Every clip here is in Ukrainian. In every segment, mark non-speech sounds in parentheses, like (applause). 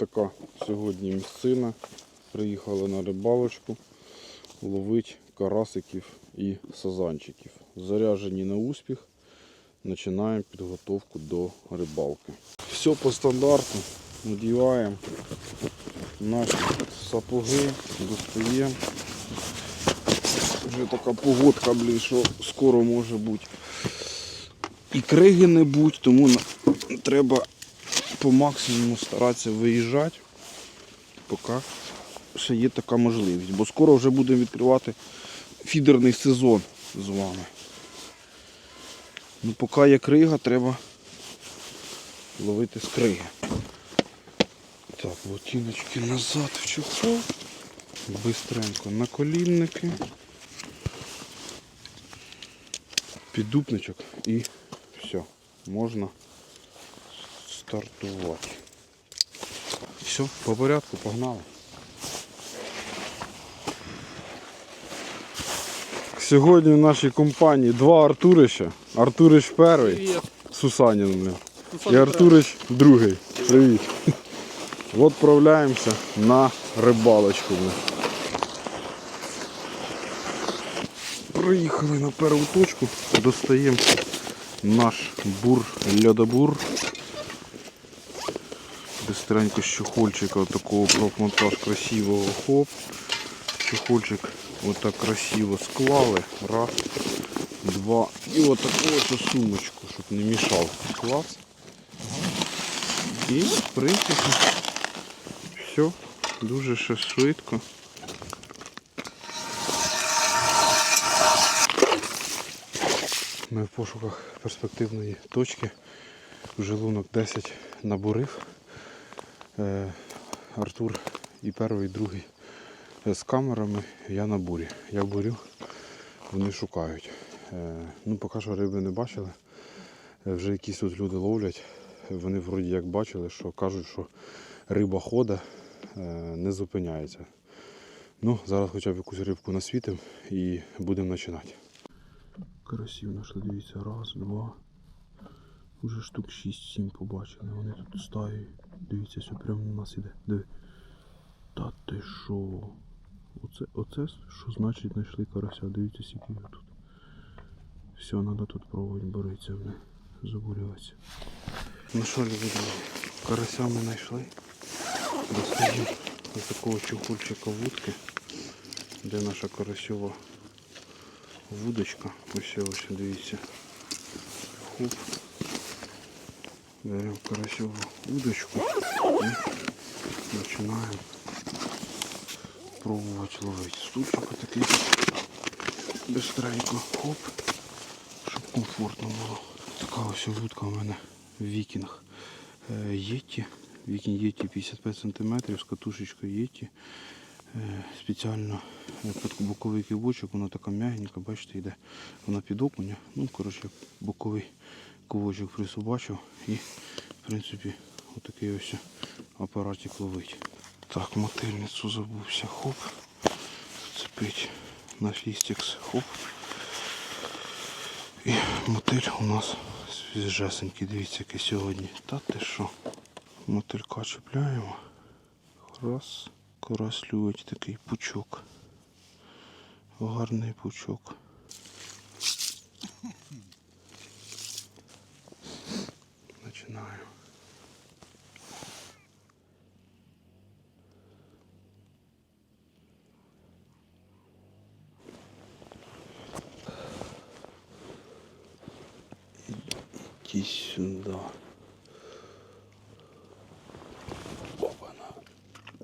така сьогодні місцина. Приїхали на рибалочку ловити карасиків і сазанчиків. Заряжені на успіх. Починаємо підготовку до рибалки. Все по стандарту. Надіваємо наші сапоги, достаємо. Вже така погодка, блін, що скоро може бути. І криги не будь, тому треба по максимуму старатися виїжджати, поки ще є така можливість. Бо скоро вже будемо відкривати фідерний сезон з вами. Ну, поки є крига, треба ловити з криги. Так, ботиночки назад в чохол. Бистренько на колінники. Піддупничок і все, можна стартувати. Все, по порядку, погнали. Сьогодні в нашій компанії два Артурища. Артурич перший, Привет. Сусанін, блін. І Артурич другий. Привіт. От відправляємося на рибалочку. блін. Приїхали на першу точку, достаємо наш бур льодобур. Быстренько з чехольчика такого профмонтаж красивого хоп. Чехольчик вот так красиво склали. Раз, два. І от таку ось сумочку, щоб не мішав. Клас. І в принципі все дуже ще швидко. Ми в пошуках перспективної точки. Вже лунок 10 набурив. Е, Артур і перший, і другий з камерами, я на бурі. Я бурю, вони шукають. Е, Ну, поки що риби не бачили. Е, Вже якісь тут люди ловлять. Вони вроді як бачили, що кажуть, що риба хода не зупиняється. Ну, зараз хоча б якусь рибку насвітимо і будемо починати. Красиво знайшли, дивіться, раз, два. Уже штук 6-7 побачили. Вони тут стають. Дивіться, все прямо на нас іде. Диви. Та ти що? Оце, оце що значить знайшли карася. Дивіться, скільки його тут. Все, треба тут пробувати боротися, бля. Забурюватися. Ну що, люди, карася ми знайшли. Достаємо ось такого чухольчика вудки, де наша карасьова вудочка. Ось ось, дивіться. Хоп. Беремо карасьову удочку і починаємо пробувати ловити. Стульчик такий бистренько, хоп, щоб комфортно було. Така ось вудка у мене вікінг. Е, Єті. Вікінг Єті 55 см з катушечкою Єті. Е, Спеціально е, під боковий кивочок, вона така м'ягенька, бачите, йде вона під окуня. Ну, коротше, боковий ковочок присобачив і в принципі отакий ось апаратик ловить. Так, мотильницю забувся, хоп. Цепить на фістікс, хоп. І мотиль у нас свіжесенький, дивіться, який сьогодні. Та ти що? Мотилька чіпляємо. Раз. Карась любить такий пучок. Гарний пучок. Починаю. Иди сюда. Опана.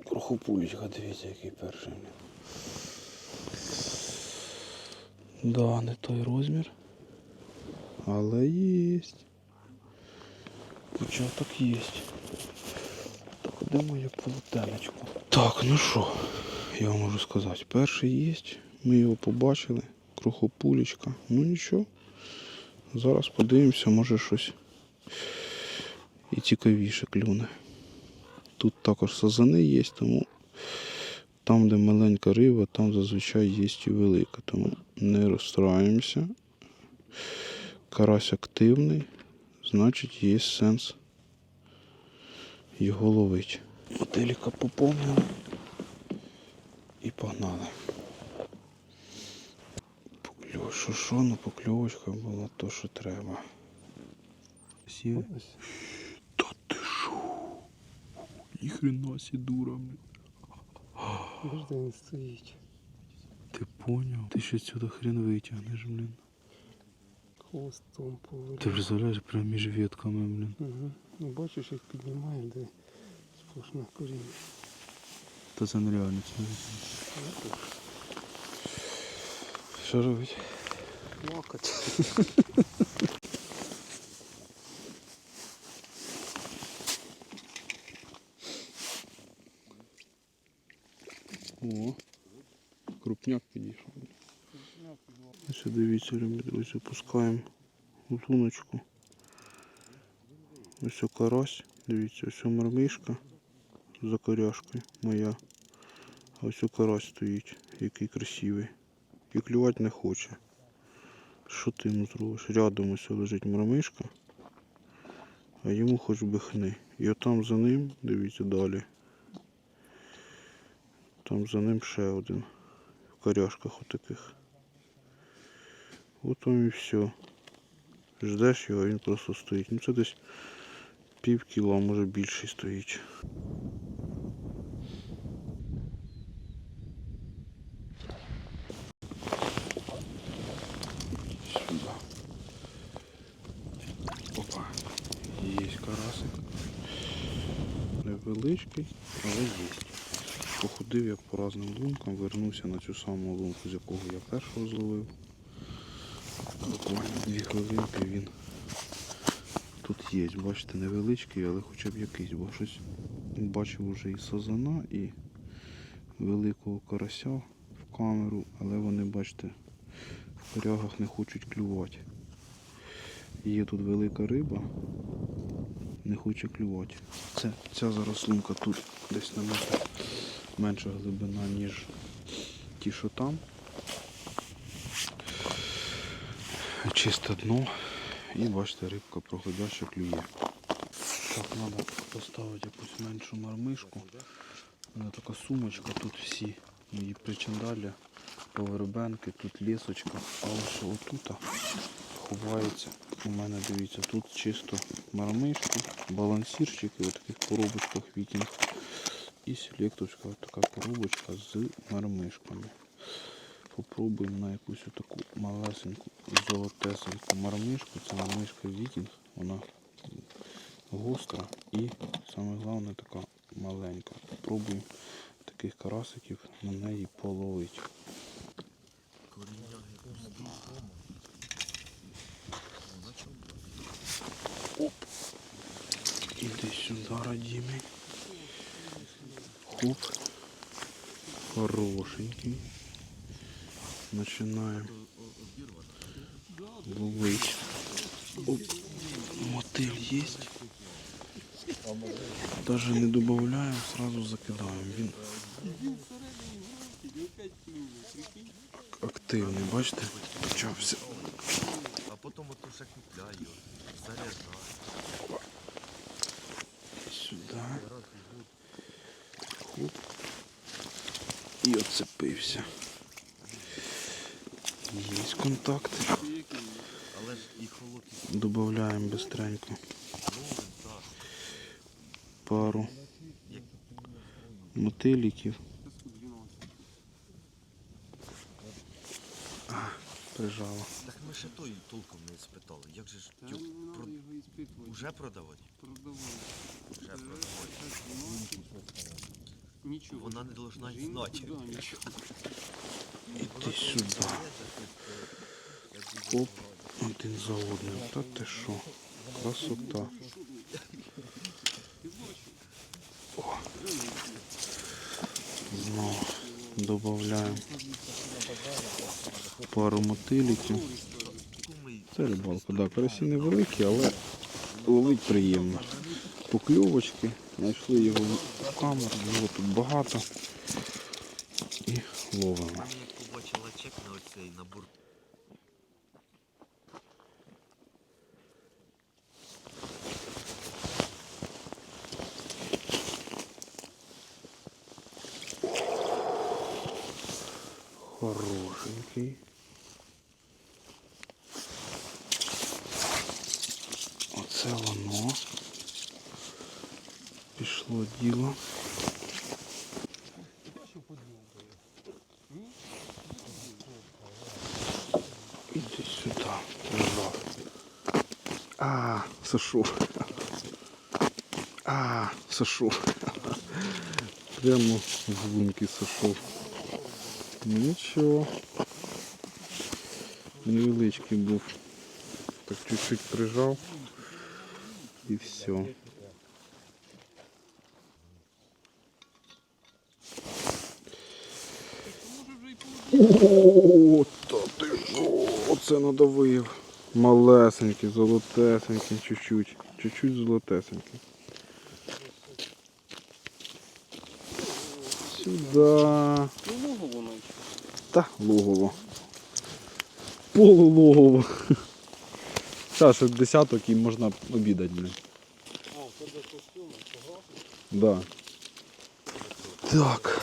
Крохопулечка, дивіться, який перший. Да, не той розмір. Але є. Початок є. Так, де моє полотенечко? Так, ну що, я вам можу сказати. Перший є. Ми його побачили. Крохопулечка. Ну нічого. Зараз подивимося, може щось і цікавіше клюне. Тут також сазани є, тому там, де маленька риба, там зазвичай є і велика. Тому не розстраємося. Карась активний, значить є сенс його ловити. Мотиліка поповнили і погнали. Що що, ну покльовочка була то, що треба. Сів. Та ти шо? Ніхрена сі дура, блін. Стоїть? Ти поняв? Ти ще сюди хрен витягнеш, блін. Хвостом Ти поводить. представляєш прямо між ветками, блін. Угу. Ну бачиш, як піднімає, де сплошне коріння. Та це нереально це. Що робить? Плакать. О, крупняк підійшов. Ось дивіться, друзі, опускаємо луночку. Ось о дивіться, ось о мармишка за коряшкою моя. А ось о карась стоїть, який красивий. І клювати не хоче. Що ти йому зробиш? Рядом ось лежить мармишка, а йому хоч би хни. І отам за ним, дивіться далі. Там за ним ще один. В коряшках отаких. От вам і все. Ждеш його, він просто стоїть. Ну це десь пів кіла, а може більше стоїть. Сюди. Опа. Є карасик. Невеличкий, але є. Походив я по різним лункам, вернувся на цю саму лунку, з якого я першого зловив. Буквально дві хвилинки він тут є. Бачите, невеличкий, але хоча б якийсь, бо щось бачив уже і сазана, і великого карася в камеру, але вони, бачите, в корягах не хочуть клювати. Є тут велика риба, не хоче клювати. Це, ця зараз лунка тут десь на метр менша глибина, ніж ті, що там. Чисте дно. І бачите, рибка проходяща клює. Так, треба поставити якусь меншу мармишку. У мене така сумочка, тут всі мої причандалі, повербенки, тут лісочка. А ось отут ховається. У мене, дивіться, тут чисто мармишки, балансірчики у таких коробочках вікінг. І селектовська така коробочка з мармишками. Попробуємо на якусь таку малесеньку золотесеньку мармишку. Це мармишка вікінг. Вона гостра і саме головне така маленька. Попробуємо таких карасиків на неї половити. Оп. Іди сюди, родимий. Хоп. Хорошенький. Начинаем ловить. Оп. Мотыль есть. Даже не добавляем, сразу закидаем. Він активний, бачите? Почався. А потім ото ще купляю, заряджаю. Сюди. Хоп. І оцепився. Є контакти. Але ж і Добавляємо быстренько пару мотиліків. А, прижало. Так ми ще той толком не спитали. Як же ж тю, про... його іспитувати. уже продавати? Продавати. Вже продавати. Нічого. Вона не должна знати. Іди сюди. Оп, один за одним. Та ти що? Красота. О. Знову додаємо пару мотиліків. Це рибалка, да, карасі невеликі, але ловить приємно. Покльовочки, знайшли його в камеру, його тут багато. І ловимо. Хорошенький. Оце воно. Пішло діло. Іди сюди, лежав. А, сошов. А, сошов. Прямо з лунки сошов. Нічого. Невеличкий був. Так чуть-чуть прижав. І все. О, та ти що? Оце надавив. Малесенький, золотесенький, чуть-чуть. Чуть-чуть золотесенький. Сюда. Ну, ногу воно. Та логово. Полулогово. Зараз десяток і можна обідати, блін. А, в тебе костюми, погав? Да. Так.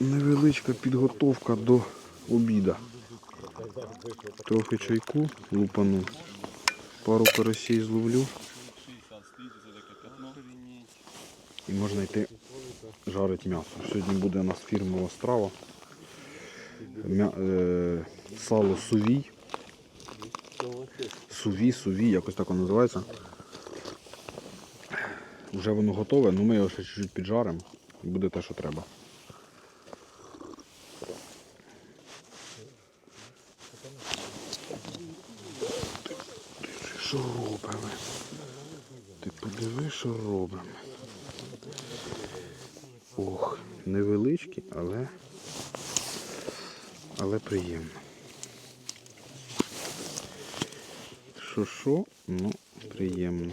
Невеличка підготовка до обіда. Трохи чайку лупану. Пару карасей зловлю і можна йти жарити м'ясо. Сьогодні буде у нас фірмова страва. М'я... Е... Сало сувій. Суві, суві, якось так воно називається. Вже воно готове, але ми його ще чуть-чуть піджаримо і буде те, що треба. Що робимо? Ти подиви, що робимо. Ох, невеличкі, але, але приємно. Що що, ну, приємно.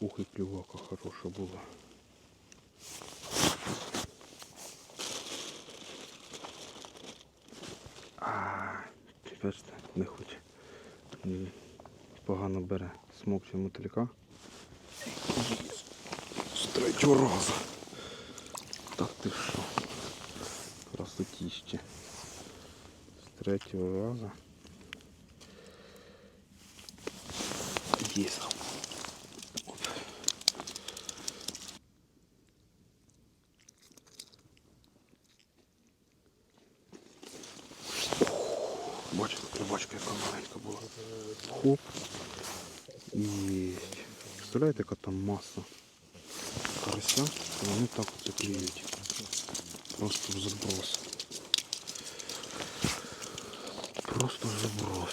Ух, і клювака хороша була. А, бачите, не хоче. Погано бере смокче мотилька. З третього разу. Та ти що? Красотіще. З третього разу. Є. Оп. Бачите, рибачка яка маленька була. Хоп. І представляєте, яка там маса карася, і вони так оце клюють. Просто в заброс. Просто в заброс.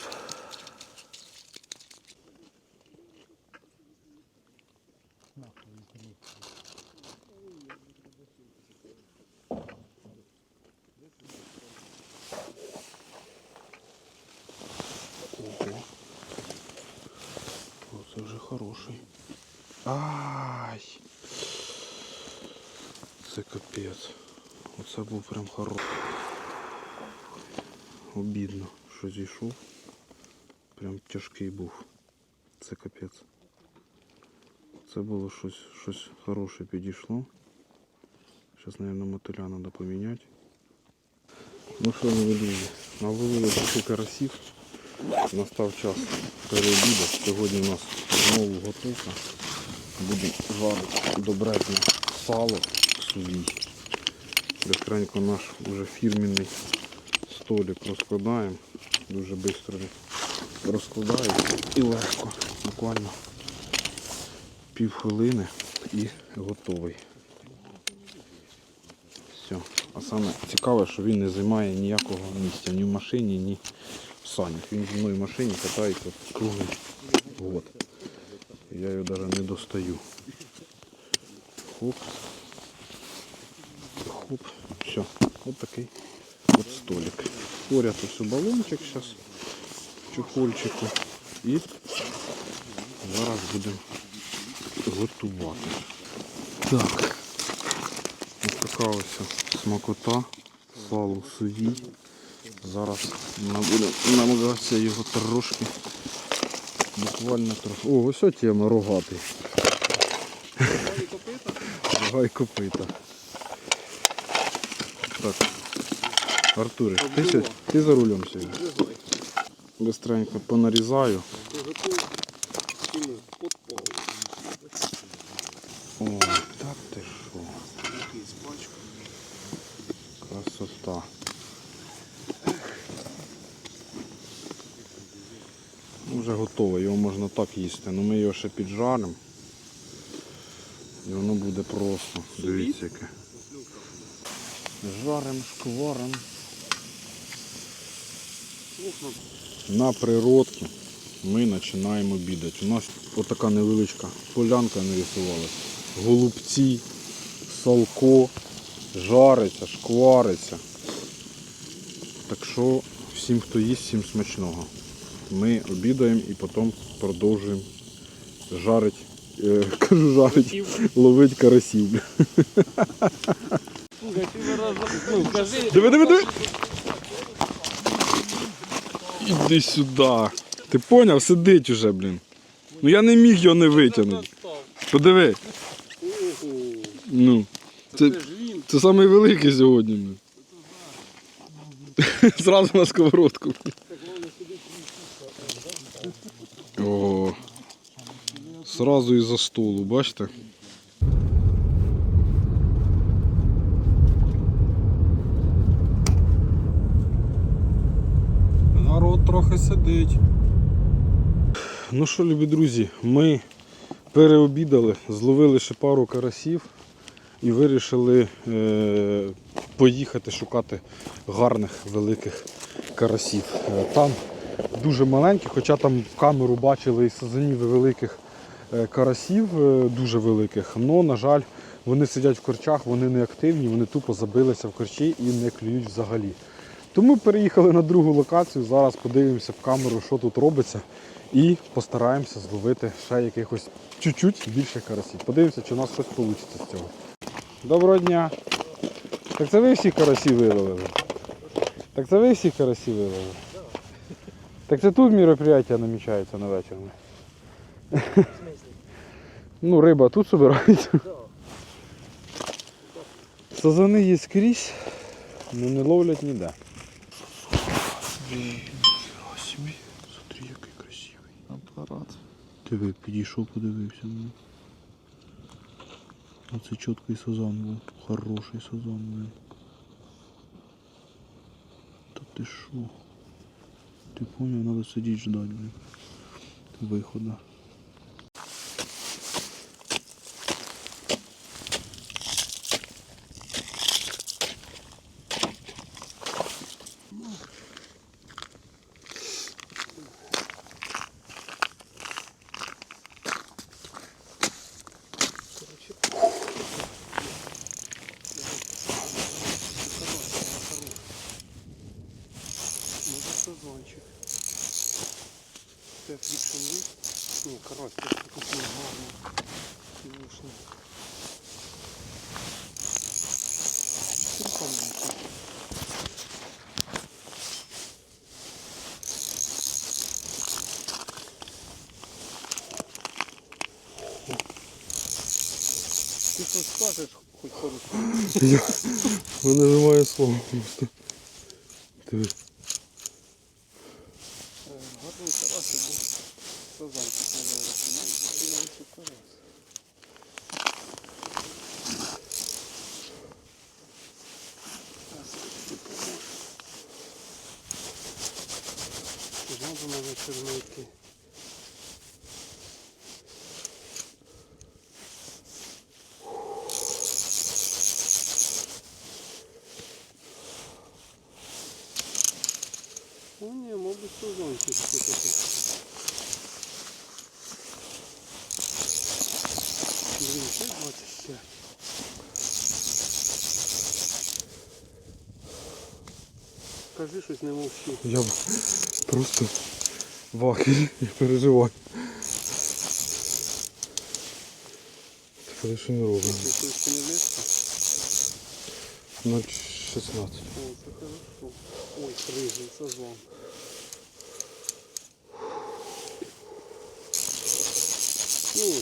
Ого. Оце вже хороший. Ай! Це капець. Оце був прям хороший. Обідно, що зійшов. Прям тяжкий був. Це капець. Це було щось, щось хороше підійшло. Зараз, мабуть, мотиля треба поміняти. Ну що, не друзі, наловили трохи карасів. Настав час переобіду. Сьогодні у нас знову готовка. Будемо жарити добрезне сало сувій. Быстренько наш уже фірменний столик розкладаємо. Дуже швидко розкладається і легко. Буквально пів хвилини і готовий. Все. А саме цікаве, що він не займає ніякого місця ні в машині, ні в санях. Він зі мною в машині катається круглий год. Я його навіть не достаю. Хоп. Хоп. Все. От такий от столик. Поряд ось балончик зараз в чехольчику. І зараз будемо готувати. Так. Ось така ось смакота, сало сувій. Зараз ми будемо намагатися його трошки, буквально трохи. О, ось тема рогатий. Гай (laughs) копита. Так. Артурик, ти, ти за рулем сьогодні. Быстренько понарізаю. О, так ти що. Красота. Ну, Вже готове, його можна так їсти. Ну ми його ще піджаримо. І воно буде просто. Дивіться яке. Жарим, шкварим. На природці ми починаємо обідати. У нас отака невеличка полянка нарисувалась. Голубці, салко, жариться, шквариться. Так що всім, хто їсть, всім смачного. Ми обідаємо і потім продовжуємо жарить, е, (laughs) кажу жарить, ловить карасів. (laughs) Слухай, ти зараз ну, кажи. Диви, диви, диви. Іди сюди. Ти поняв, сидить уже, блін. Ну я не міг його не витягнути. Подиви. Ну, це, це самий сьогодні. блін. (laughs) Зразу на сковородку. О, Зразу із-за столу, бачите? Трохи сидить. Ну що, любі друзі, ми переобідали, зловили ще пару карасів і вирішили е, поїхати шукати гарних великих карасів. Е, Там дуже маленькі, хоча там в камеру бачили і сазанів великих е, карасів, е, дуже великих. але, на жаль, вони сидять в корчах, вони не активні, вони тупо забилися в корчі і не клюють взагалі. Тому переїхали на другу локацію. Зараз подивимося в камеру, що тут робиться, і постараємося зловити ще якихось чуть-чуть більше карасів. Подивимося, чи у нас щось вийде з цього. Доброго дня! Так це ви всі карасі виловили? Так це ви всі карасі виловили? Так це тут мероприятие намічається на вечір. Ну, риба тут збирається. Сазани є скрізь, але не ловлять ніде. Собі, смотри, який красивий. Апарат. Диви, підійшов, подивився. Ну. Оце чіткий сазан був. Хороший сазан, блин. Та ти шо? Ти поняв, надо сидіти ждать, блин. Вихода. Скажеш, не немає слова просто. 25. Кажи щось не мовчи. Я просто в ахері і переживаю. Тепер що не робимо. Ти щось не легко? 0,16. О, це хорошо. Ой, рижий сазон. Ну,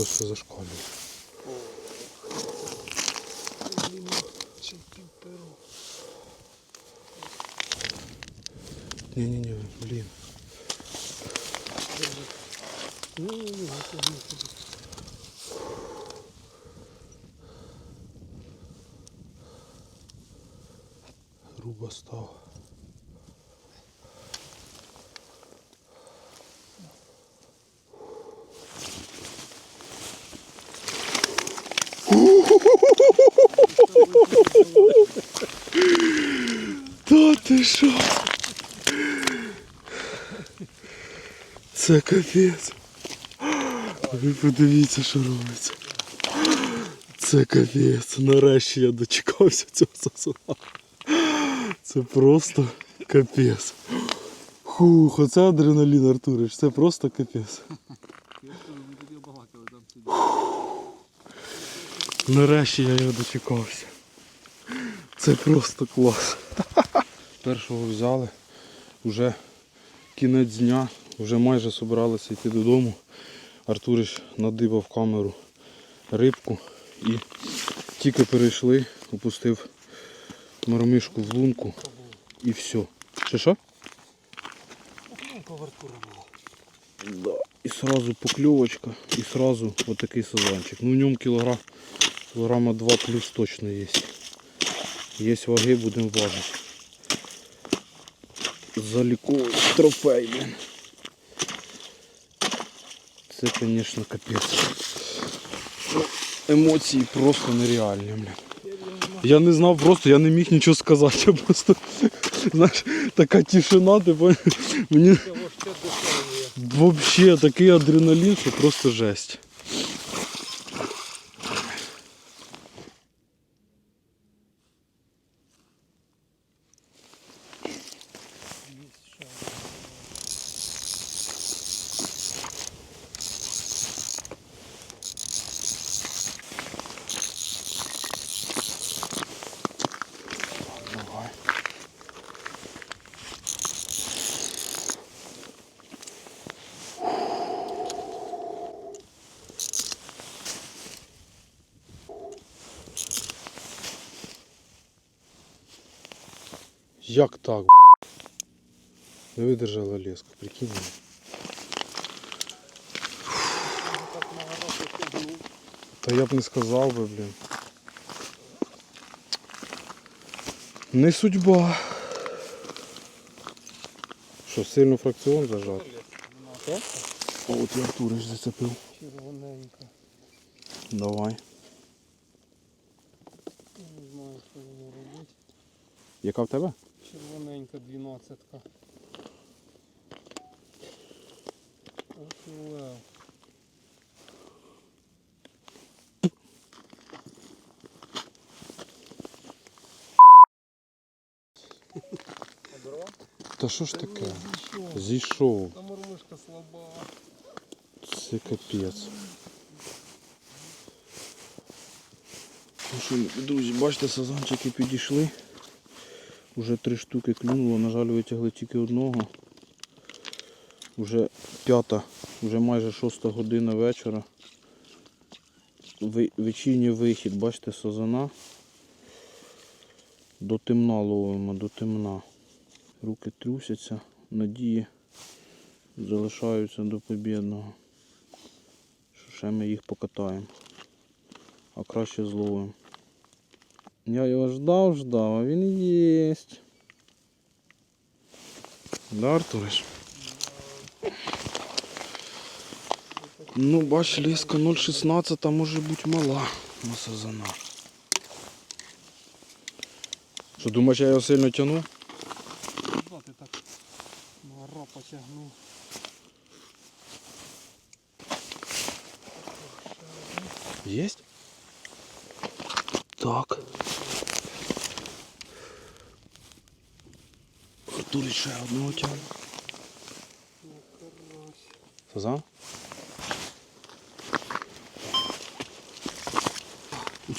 просто зашкалює. Чи півперо. Ні-ні-ні, блін. Ні, ні, ні, не ходи, не ходи. Грубо став. ти що? Це капець. Ви подивіться, що робиться. Це капець. Нарешті я дочекався цього сосуна. Це просто капець. Хух, оце адреналін, Артурич, це просто капець. Я скажу, ми тоді балакали там тоді. Нарешті я його дочекався. Це просто клас. Першого взяли, вже кінець дня, вже майже собиралися йти додому. Артурич надибав камеру рибку і тільки перейшли, опустив мармишку в лунку і все. Чи що? Ну, повартура була. І сразу покльовочка, і сразу отакий сазанчик. Ну в ньому кілограм, кілограма 2 плюс точно є. Є ваги, будемо важити. Заліковий трофей, блін. Це, звісно, капець. Емоції просто нереальні, блін. Я не знав просто, я не міг нічого сказати. Я (laughs) просто, знаєш, така тишина, ти поняв? Мені. Вообще такий адреналін, що просто жесть. Як так? Не видержала леску, прикинь. Та я б не сказав би, блін. Не судьба. Що, сильно фракціон зажав? О, от я Артурич зацепив. Червоненька. Давай. Я не знаю, що йому робити. Яка в тебе? Червоненька двінадцятка. Лев. Та що ж таке? Зійшов. Та мормишка слаба. Це капець. Ну що, друзі, бачите, сазанчики підійшли. Уже три штуки клюнуло, на жаль, витягли тільки одного. Уже п'ята, вже майже шоста година вечора. Вечірній вихід, бачите, сазана. До темна ловимо, до темна. Руки трусяться, надії залишаються до побідного. Ще ми їх покатаємо. А краще зловимо. Я його ждав, ждав, а він єсть. Да, Артуриш? Ну, бач, ліска 0,16 може бути мала на сазана. Що, думаєш, я його сильно тягну?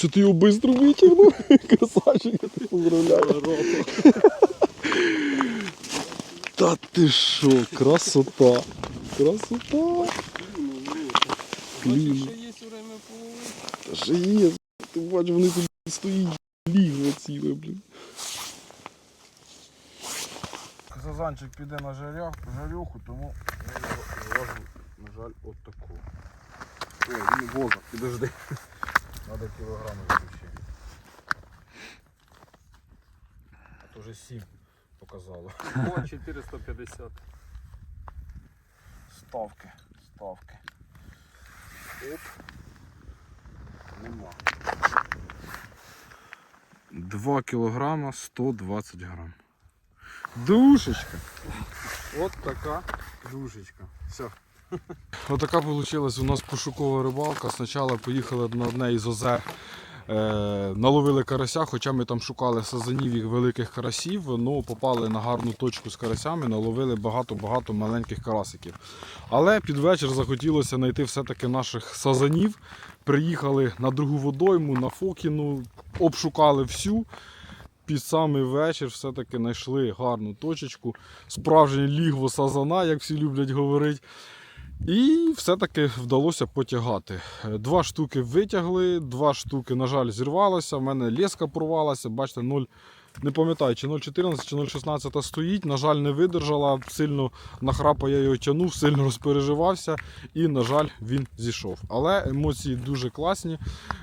Це ти його швидко витягнув? (laughs) Красавчик, я тебе поздравляю. Та ти що, красота. Красота. Блін. Ще є время половити. Та ще є. Ти бачиш, вони тут стоїть лігво ціле, блін. Сазанчик піде на жарях, жарюху, тому я його зважу, на жаль, от таку. Ой, він воза, підожди. Надо кілограми ще. А то вже 7 показало. О, 450. Ставки, ставки. Оп. Нема. 2 кілограма 120 грам. Душечка. От така душечка. Все. (laughs) Отака вийшла у нас пошукова рибалка. Спочатку поїхали на одне із озер. Е, наловили карася, хоча ми там шукали сазанів і великих карасів, ну попали на гарну точку з карасями, наловили багато-багато маленьких карасиків. Але під вечір захотілося знайти все-таки наших сазанів. Приїхали на другу водойму, на Фокіну, обшукали всю. Під самий вечір все-таки знайшли гарну точечку, справжнє лігво сазана, як всі люблять говорити. І все-таки вдалося потягати. Е, Два штуки витягли, два штуки, на жаль, зірвалося. У мене леска порвалася. Бачите, 0, не пам'ятаю, чи 0,14, чи 0,16 стоїть. На жаль, не видержала. Сильно нахрапа я його тягнув, (laughs) сильно розпереживався. І, на жаль, він зійшов. Але емоції дуже класні.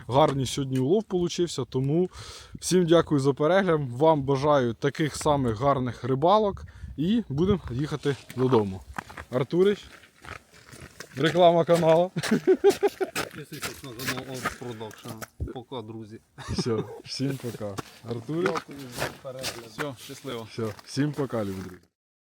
Гарний сьогодні улов получився. Тому всім дякую за перегляд. Вам бажаю таких самих гарних рибалок. І будемо їхати додому. Артурич. Реклама каналу. Пока, друзі. Все, всім пока. Перегляд. Все, щасливо. Все, всім пока, люди. друзі.